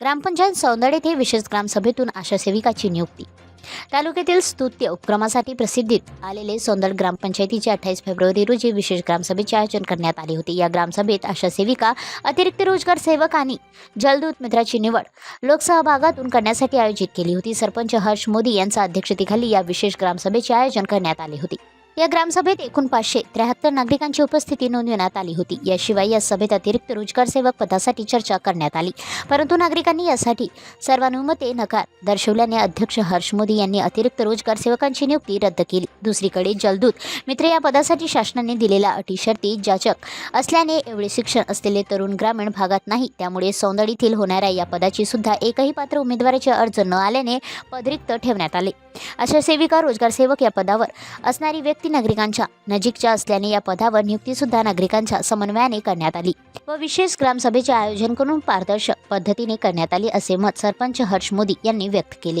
ग्रामपंचायत सौंदड येथे विशेष ग्रामसभेतून आशा सेविकाची नियुक्ती. तालुक्यातील स्तुत्य उपक्रमासाठी प्रसिद्धीत आलेले सौंदड ग्रामपंचायतीचे अठ्ठावीस फेब्रुवारी रोजी विशेष ग्रामसभेचे आयोजन करण्यात आले होते. या ग्रामसभेत आशा सेविका अतिरिक्त रोजगार सेवक आणि जलदूत मित्राची निवड लोकसहभागातून करण्यासाठी आयोजित केली होती. सरपंच हर्ष मोदी यांच्या अध्यक्षतेखाली या विशेष ग्रामसभेचे आयोजन करण्यात आले होते. या ग्रामसभेत एकूण पाचशे त्र्याहत्तर नागरिकांची उपस्थिती नोंदविण्यात आली होती. याशिवाय या सभेत अतिरिक्त रोजगार सेवक पदासाठी चर्चा करण्यात आली. परंतु नागरिकांनी यासाठी सर्वानुमते नकार दर्शवल्याने अध्यक्ष हर्ष मोदी यांनी अतिरिक्त रोजगार सेवकांची नियुक्ती रद्द केली. दुसरीकडे जलदूत मित्र या पदासाठी शासनाने दिलेल्या अटी शर्ती जाचक असल्याने एवढे शिक्षण असलेले तरुण ग्रामीण भागात नाही. त्यामुळे सौंदर्यातील होणाऱ्या या पदाची सुद्धा एकही पात्र उमेदवाराचे अर्ज न आल्याने पदरिक्त ठेवण्यात आले. अशा सेविका रोजगार सेवक या पदावर असणारी व्यक्ती नागरिकांच्या नजीकच्या असल्याने या पदावर नियुक्तीसुद्धा नागरिकांच्या समन्वयाने करण्यात आली व विशेष ग्रामसभेचे आयोजन करून पारदर्शक पद्धतीने करण्यात आली असे मत सरपंच हर्ष मोदी यांनी व्यक्त केले.